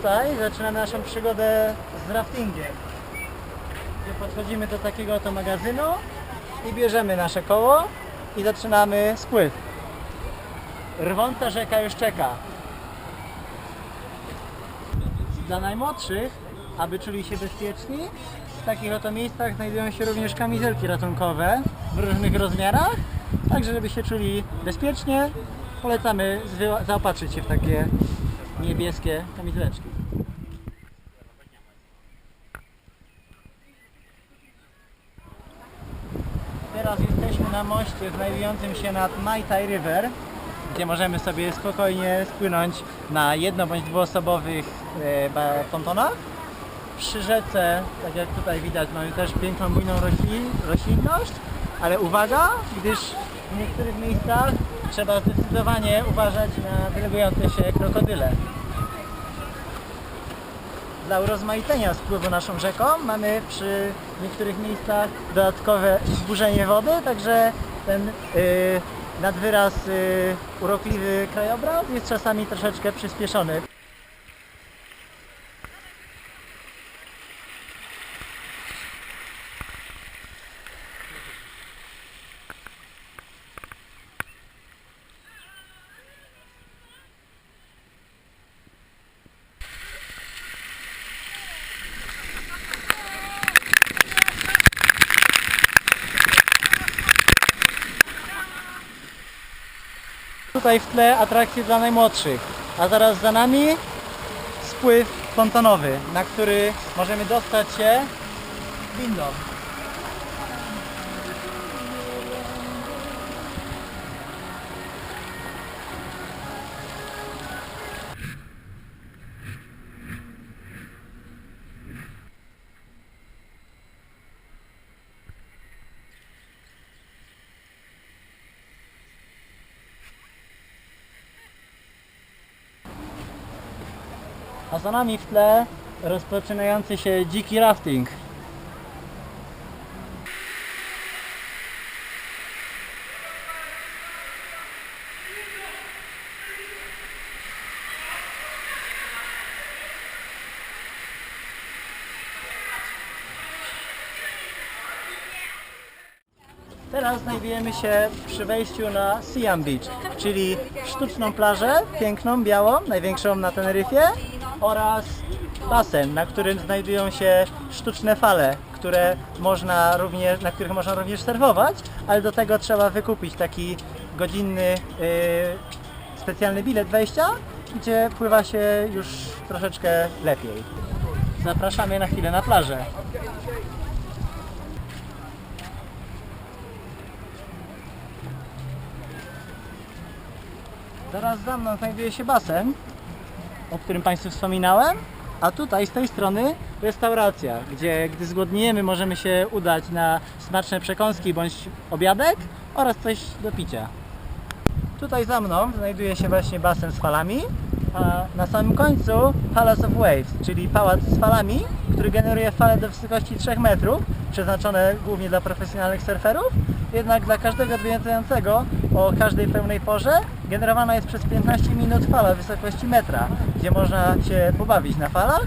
tutaj zaczynamy naszą przygodę z raftingiem. Gdzie podchodzimy do takiego oto magazynu i bierzemy nasze koło i zaczynamy spływ. Rwąta rzeka już czeka. Dla najmłodszych, aby czuli się bezpieczni, w takich oto miejscach znajdują się również kamizelki ratunkowe w różnych rozmiarach. Także żeby się czuli bezpiecznie, polecamy zaopatrzyć się w takie niebieskie kamizeleczki. Teraz jesteśmy na moście znajdującym się nad Mai Tai River, gdzie możemy sobie spokojnie spłynąć na jedno bądź dwuosobowych e, pontonach. Przy rzece, tak jak tutaj widać, mamy też piękną bujną roślin, roślinność, ale uwaga, gdyż w niektórych miejscach trzeba zdecydowanie uważać na wylegujące się krokodyle. Dla urozmaicenia spływu naszą rzeką mamy przy niektórych miejscach dodatkowe wzburzenie wody, także ten yy, nadwyraz yy, urokliwy krajobraz jest czasami troszeczkę przyspieszony. Tutaj w tle atrakcje dla najmłodszych, a zaraz za nami spływ pontonowy, na który możemy dostać się windą. A za nami w tle rozpoczynający się dziki rafting. Teraz znajdujemy się przy wejściu na Siam Beach, czyli sztuczną plażę, piękną, białą, największą na Teneryfie oraz basen, na którym znajdują się sztuczne fale, które można również, na których można również surfować, ale do tego trzeba wykupić taki godzinny yy, specjalny bilet wejścia, gdzie pływa się już troszeczkę lepiej. Zapraszamy na chwilę na plażę. Zaraz za mną znajduje się basen, o którym Państwu wspominałem, a tutaj z tej strony restauracja, gdzie gdy zgłodniejemy możemy się udać na smaczne przekąski bądź obiadek oraz coś do picia. Tutaj za mną znajduje się właśnie basen z falami, a na samym końcu Palace of Waves, czyli pałac z falami, który generuje fale do wysokości 3 metrów, przeznaczone głównie dla profesjonalnych surferów, jednak dla każdego odwiedzającego o każdej pełnej porze generowana jest przez 15 minut fala wysokości metra, gdzie można się pobawić na falach.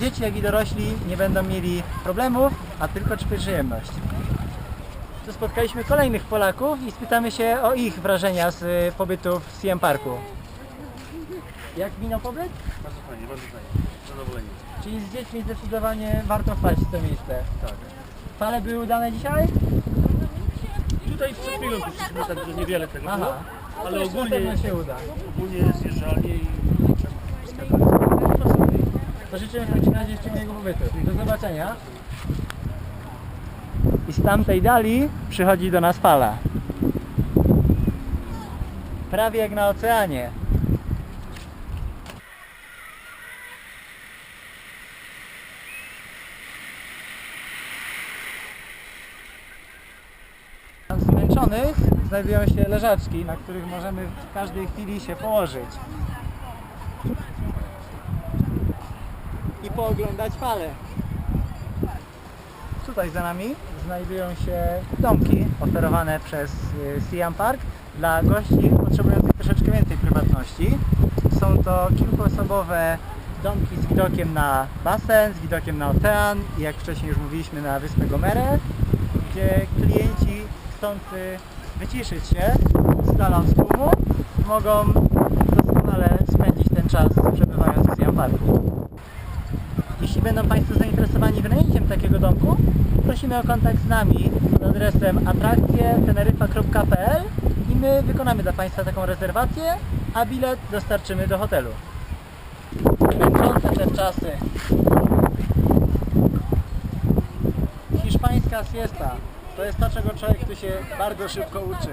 Dzieci jak i dorośli nie będą mieli problemów, a tylko przyjemność. Tu spotkaliśmy kolejnych Polaków i spytamy się o ich wrażenia z y, pobytu w CM Parku. Jak minął pobyt? Bardzo fajnie, bardzo fajnie. Zadowoleni. Czyli z dziećmi zdecydowanie warto wpaść w to miejsce. Tak. Fale były udane dzisiaj? Tutaj przed chwilą przyszliśmy, tak że niewiele tego Aha. było. Ale ogólnie, się uda. ogólnie jest zjeżdżalnie i. To życzymy w takim razie jeszcze miłego pobytu. Do zobaczenia. I z tamtej dali przychodzi do nas fala. Prawie jak na oceanie. Zmęczonych znajdują się leżaczki, na których możemy w każdej chwili się położyć. i pooglądać fale. Tutaj za nami znajdują się domki oferowane przez y, Siam Park dla gości potrzebujących troszeczkę więcej prywatności. Są to kilkuosobowe domki z widokiem na basen, z widokiem na ocean i jak wcześniej już mówiliśmy na wyspę Gomerę, gdzie klienci chcący wyciszyć się z dala od tłumu mogą doskonale spędzić ten czas przebywając w Siam Parku. Jeśli będą Państwo zainteresowani wynajęciem takiego domku, prosimy o kontakt z nami pod adresem atrakcje.teneryfa.pl i my wykonamy dla Państwa taką rezerwację, a bilet dostarczymy do hotelu. Męczące te czasy. Hiszpańska siesta to jest to, czego człowiek tu się bardzo szybko uczy.